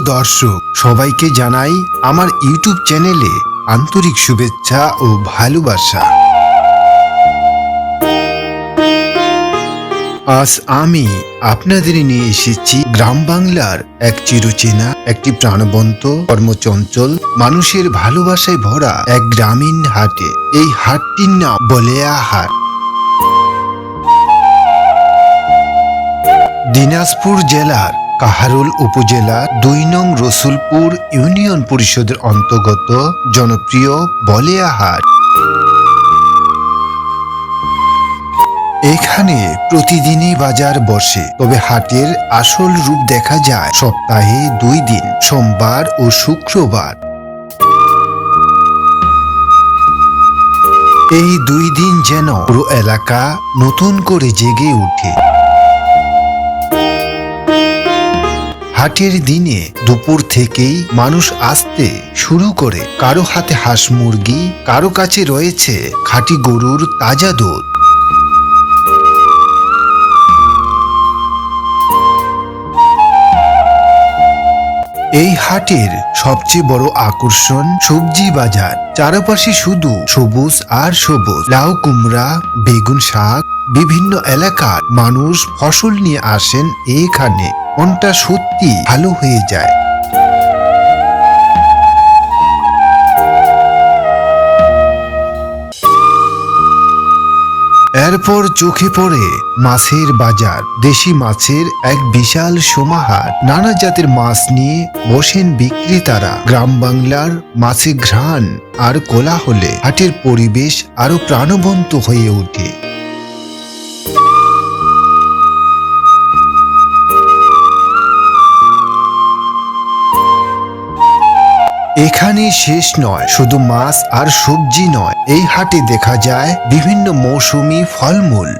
দর্শক, সবাইকে জানাই আমার ইউটিউব চ্যানেলে আন্তরিক শুভেচ্ছা ও ভালোবাসা। আজ আমি আপনাদের নিয়ে এসেছি গ্রাম বাংলার এক চিরচেনা, একটি প্রাণবন্ত, কর্মচঞ্চল, মানুষের ভালোবাসায় ভরা এক গ্রামীণ হাটে। এই হাটটির নাম বলেয়া হাট। দিনাজপুর জেলার কাহারুল উপজেলা দুই নং রসুলপুর ইউনিয়ন পরিষদের অন্তর্গত জনপ্রিয় বলেয়া হাট এখানে প্রতিদিনই বাজার বসে, তবে হাটের আসল রূপ দেখা যায় সপ্তাহে দুই দিন, সোমবার ও শুক্রবার। এই দুই দিন যেন পুরো এলাকা নতুন করে জেগে উঠে হাটের দিনে দুপুর থেকেই মানুষ আসতে শুরু করে। কারও হাতে হাঁস মুরগি, কারও কাছে রয়েছে খাঁটি গরুর তাজা দুধ। এই হাটের সবচেয়ে বড় আকর্ষণ সবজি বাজার। চারপাশে শুধু সবুজ আর সবুজ। লাউ, কুমড়া, বেগুন শাক, বিভিন্ন এলাকার মানুষ ফসল নিয়ে আসেন এখানে। মনটা সত্যি ভালো হয়ে যায়। এরপর চোখে পড়ে মাছের বাজার। দেশি মাছের এক বিশাল সমাহার। নানা জাতের মাছ নিয়ে বসেন বিক্রেতারা। গ্রাম বাংলার মাছে ঘ্রাণ আর কোলাহলে। হাটের পরিবেশ আরও প্রাণবন্ত হয়ে ওঠে। এখানে শেষ নয়, শুধু মাছ আর সবজি নয়। এই হাটে দেখা যায় বিভিন্ন মৌসুমি ফলমূল।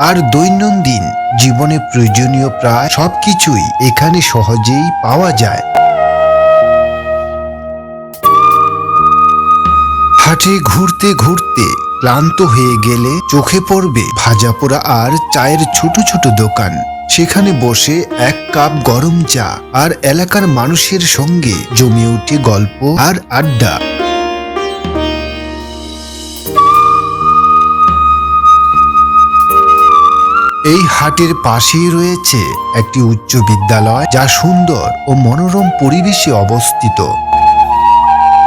আর দৈনন্দিন জীবনে প্রয়োজনীয় প্রায় সবকিছুই এখানে সহজেই পাওয়া যায়। হাটে ঘুরতে ঘুরতে ক্লান্ত হয়ে গেলে চোখে পড়বে ভাজা পোড়া আর চায়ের ছোট ছোট দোকান। সেখানে বসে এক কাপ গরম চা আর এলাকার মানুষের সঙ্গে জমে উঠে গল্প আর আড্ডা। এই হাটের পাশেই রয়েছে একটি উচ্চ বিদ্যালয় যা সুন্দর ও মনোরম পরিবেশে অবস্থিত।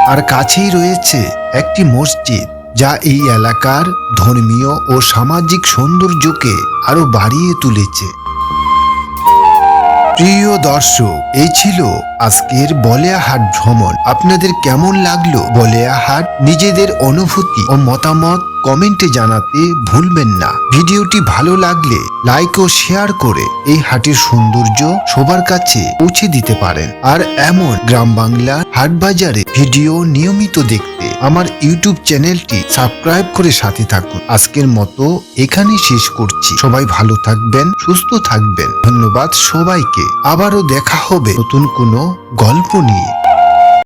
আর কাছেই রয়েছে একটি মসজিদ। যা এই এলাকার ধর্মীয় ও সামাজিক সৌন্দর্যকে আরও বাড়িয়ে তুলেছে। প্রিয় দর্শক, এই ছিল আজকের বলেয়াহাট ভ্রমণ। আপনাদের কেমন লাগল বলেয়াহাট? নিজেদের অনুভূতি ও মতামত কমেন্টে জানাতে ভুলবেন না। ভিডিওটি ভালো লাগলে লাইক ও শেয়ার করে এই হাটের সৌন্দর্য সবার কাছে পৌঁছে দিতে পারেন। আর এমন গ্রাম বাংলা হাট বাজারে ভিডিও নিয়মিত দেখতে আমার ইউটিউব চ্যানেলটি সাবস্ক্রাইব করে সাথে থাকুন। আজকের মতো এখানেই শেষ করছি। সবাই ভালো থাকবেন, সুস্থ থাকবেন। ধন্যবাদ সবাইকে। আবারও দেখা হবে নতুন কোনো গল্প নিয়ে।